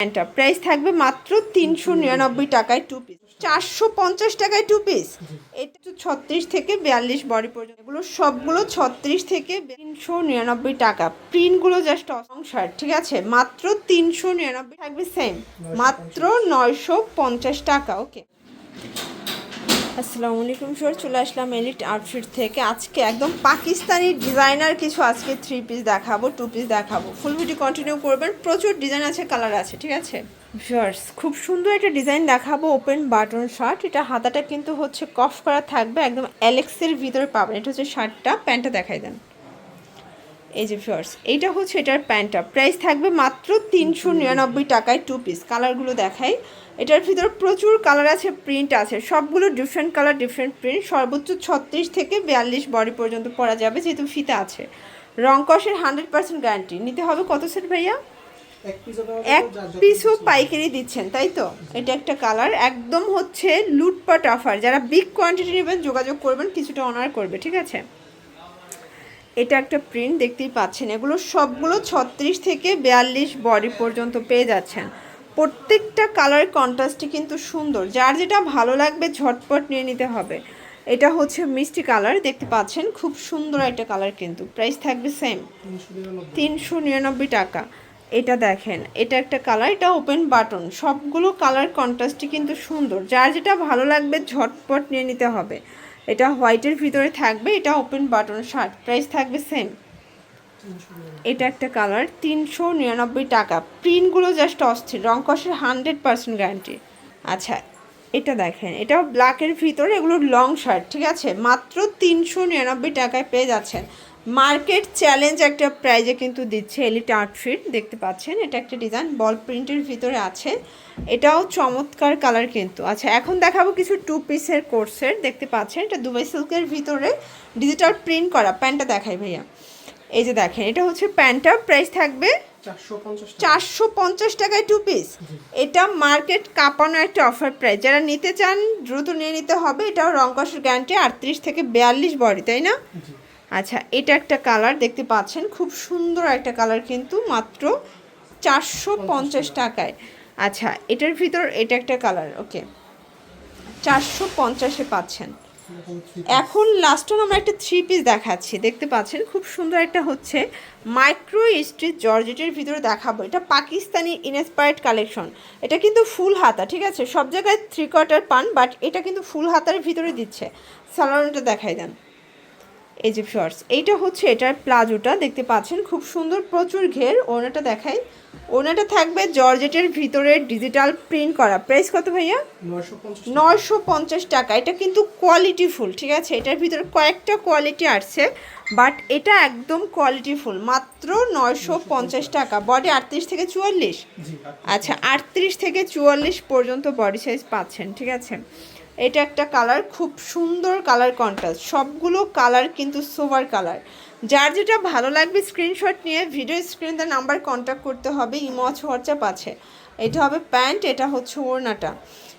প্যান্টটা প্রাইস থাকবে মাত্র তিনশো নিরানব্বই টাকায় টু পিস চারশো পঞ্চাশ টাকায় টু পিস এটা তো ছত্রিশ থেকে বিয়াল্লিশ বডি পর্যন্ত। এগুলো সবগুলো ছত্রিশ থেকে তিনশো নিরানব্বই টাকা। প্রিন্টগুলো জাস্ট অসংসার ঠিক আছে? মাত্র তিনশো নিরানব্বই থাকবে সেম মাত্র নয়শো পঞ্চাশ টাকা ওকে আসসালামু আলাইকুম সর, চলে আসলাম এলিট আউটফিট থেকে। আজকে একদম পাকিস্তানি ডিজাইনার কিছু আজকে থ্রি পিস দেখাবো টু পিস দেখাবো। ফুল ভিডিও কন্টিনিউ করবেন, প্রচুর ডিজাইন আছে কালার আছে, ঠিক আছে? ভিউয়ার্স খুব সুন্দর একটা ডিজাইন দেখাবো ওপেন বাটন শার্ট এটা হাতাটা কিন্তু হচ্ছে কফ করা থাকবে, একদম অ্যালেক্সের ভিতরে পাবেন। এটা হচ্ছে শার্টটা প্যান্টটা দেখাই দেন। এই যে ফিয়ার্স এইটা হচ্ছে এটার প্যান্টটা প্রাইস থাকবে মাত্র তিনশো নিরানব্বই টাকায় টু পিস কালারগুলো দেখাই। এটার ভিতর প্রচুর কালার আছে প্রিন্ট আছে। সবগুলো ডিফারেন্ট কালার ডিফারেন্ট প্রিন্ট সর্বোচ্চ ছত্রিশ থেকে বিয়াল্লিশ বডি পর্যন্ত পরা যাবে যেহেতু ফিতা আছে। রং কষের হান্ড্রেড পার্সেন্ট গ্যারান্টি নিতে হবে কত সেট ভাইয়া? এক পিসও পাইকারি দিচ্ছেন তাই তো? এটা একটা কালার একদম হচ্ছে লুটপাট অফার যারা বিগ কোয়ান্টিটি নেবেন যোগাযোগ করবেন কিছুটা অনার করবে ঠিক আছে? এটা একটা প্রিন্ট দেখতেই পাচ্ছেন। এগুলো সবগুলো ছত্রিশ থেকে বিয়াল্লিশ বডি পর্যন্ত পেয়ে যাচ্ছেন। প্রত্যেকটা কালার কন্ট্রাস্টই কিন্তু সুন্দর। যার যেটা ভালো লাগবে ঝটপট নিয়ে নিতে হবে। এটা হচ্ছে মিষ্টি কালার দেখতে পাচ্ছেন? খুব সুন্দর একটা কালার কিন্তু। প্রাইস থাকবে সেম তিনশো নিরানব্বই টাকা। এটা দেখেন, এটা একটা কালার এটা ওপেন বাটন সবগুলো কালার কন্ট্রাস্টই কিন্তু সুন্দর। যার যেটা ভালো লাগবে ঝটপট নিয়ে নিতে হবে। এটা হোয়াইটের ভিতরে থাকবে, এটা ওপেন বাটন শার্ট প্রাইস থাকবে সেম এটা একটা কালার তিনশো নিরানব্বই টাকা। প্রিন্টগুলো জাস্ট অস্থির, রং কষের হান্ড্রেড পার্সেন্ট গ্যারান্টি আচ্ছা এটা দেখেন এটাও ব্ল্যাকের ভিতরে, এগুলো লং শার্ট ঠিক আছে? মাত্র তিনশো নিরানব্বই টাকায় পেয়ে যাচ্ছেন। মার্কেট চ্যালেঞ্জ একটা প্রাইজে কিন্তু দিচ্ছে এলিট আউটফিট দেখতে পাচ্ছেন। এটা একটা ডিজাইন বল প্রিন্টের ভিতরে আছে। এটাও চমৎকার কালার কিন্তু। আচ্ছা এখন দেখাবো কিছু টু পিসের কোর্সের দেখতে পাচ্ছেন এটা দুবাই সিল্কের ভিতরে ডিজিটাল প্রিন্ট করা। প্যান্টটা দেখাই ভাইয়া। এই যে দেখেন এটা হচ্ছে প্যান্টটার প্রাইস থাকবে চারশো পঞ্চাশ টাকায় টু পিস এটা মার্কেট কাঁপানো একটা অফার প্রাইস যারা নিতে চান দ্রুত নিয়ে নিতে হবে। এটাও রং কষের গ্যারান্টি আটত্রিশ থেকে বিয়াল্লিশ বডি তাই না? আচ্ছা এটা একটা কালার দেখতে পাচ্ছেন খুব সুন্দর একটা কালার কিন্তু মাত্র চারশো পঞ্চাশ টাকায়। আচ্ছা এটার ভিতর এটা একটা কালার ওকে। চারশো পঞ্চাশে পাচ্ছেন। এখন লাস্টন আমরা একটা থ্রি পিস দেখাচ্ছি দেখতে পাচ্ছেন খুব সুন্দর একটা হচ্ছে মাইক্রো স্ট্রিট জর্জেটের ভিতরে দেখাবো। এটা পাকিস্তানি ইনস্পায়ার্ড কালেকশন এটা কিন্তু ফুল হাতা ঠিক আছে? সব জায়গায় থ্রি কোয়ার্টার পান বাট এটা কিন্তু ফুল হাতার ভিতরে দিচ্ছে। স্যালোনটা দেখাই দেন। এই যে শর্টস এইটা হচ্ছে এটার প্লাজোটা দেখতে পাচ্ছেন? খুব সুন্দর প্রচুর ঘের। ওনাটা দেখাই। ওনাটা থাকবে জর্জেটের ভিতরে ডিজিটাল প্রিন্ট করা। প্রাইস কত ভাইয়া? নয়শো পঞ্চাশ টাকা। এটা কিন্তু কোয়ালিটি ফুল ঠিক আছে? এটার ভিতরে কয়েকটা কোয়ালিটি আসছে বাট এটা একদম কোয়ালিটি ফুল মাত্র নয়শো পঞ্চাশ টাকা। বডি আটত্রিশ থেকে চুয়াল্লিশ? আচ্ছা আটত্রিশ থেকে চুয়াল্লিশ পর্যন্ত বডি সাইজ পাচ্ছেন ঠিক আছে? এটা একটা কালার খুব সুন্দর কালার কন্ট্রাস্ট সবগুলো কালার কিন্তু সোভার কালার যার যেটা ভালো লাগবে স্ক্রিনশট নিয়ে ভিডিও স্ক্রিনে নাম্বার কন্ট্যাক্ট করতে হবে ইমো আছে হোয়াটসঅ্যাপ আছে। এটা হবে প্যান্ট এটা হচ্ছে ওড়নাটা।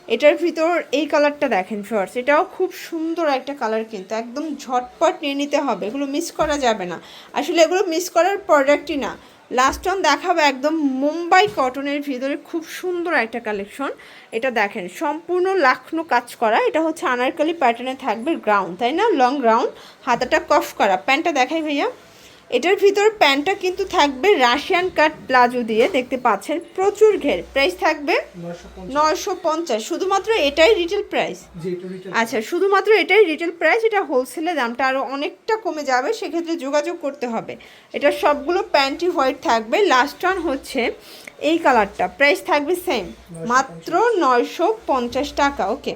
এটার ভিতর এই কালারটা দেখেন শর্টস এটাও খুব সুন্দর একটা কালার কিন্তু, একদম ঝটপট নিয়ে নিতে হবে। এগুলো মিস করা যাবে না। আসলে এগুলো মিস করার প্রোডাক্টই না। লাস্ট অন দেখাবো একদম মুম্বাই কটনের ভিতরে খুব সুন্দর একটা কালেকশন এটা দেখেন, সম্পূর্ণ লাখনো কাজ করা। এটা হচ্ছে আনারকালি প্যাটার্নে থাকবে গ্রাউন্ড তাই না? লং গ্রাউন্ড হাতাটা কফ করা। প্যান্টটা দেখাই ভাইয়া। এটার ভিতর প্যান্টটা কিন্তু থাকবে রাশিয়ান কাট প্লাজো দিয়ে দেখতে পাচ্ছেন প্রচুর ঘের। প্রাইস থাকবে নয়শো পঞ্চাশ। শুধুমাত্র এটাই রিটেল প্রাইস আচ্ছা শুধুমাত্র এটাই রিটেল প্রাইস এটা হোলসেলে দামটা আরও অনেকটা কমে যাবে সেক্ষেত্রে যোগাযোগ করতে হবে। এটা সবগুলো প্যান্টই হোয়াইট থাকবে। লাস্ট ওয়ান হচ্ছে এই কালারটা প্রাইস থাকবে সেম মাত্র নয়শো পঞ্চাশ টাকা ওকে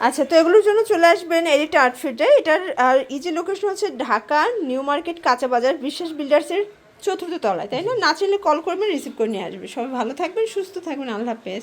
আচ্ছা তো এগুলোর জন্য চলে আসবেন এডিট আউটফিটে। এটার, আর ইজি লোকেশন হচ্ছে ঢাকা, নিউ মার্কেট, কাঁচা বাজার, বিশ্বাস বিল্ডার্সের চতুর্থ তলায়, তাই না? না চাইলে কল করবেন রিসিভ করে নিয়ে আসবে। সবাই ভালো থাকবেন, সুস্থ থাকবেন, আল্লাহ হাফেজ।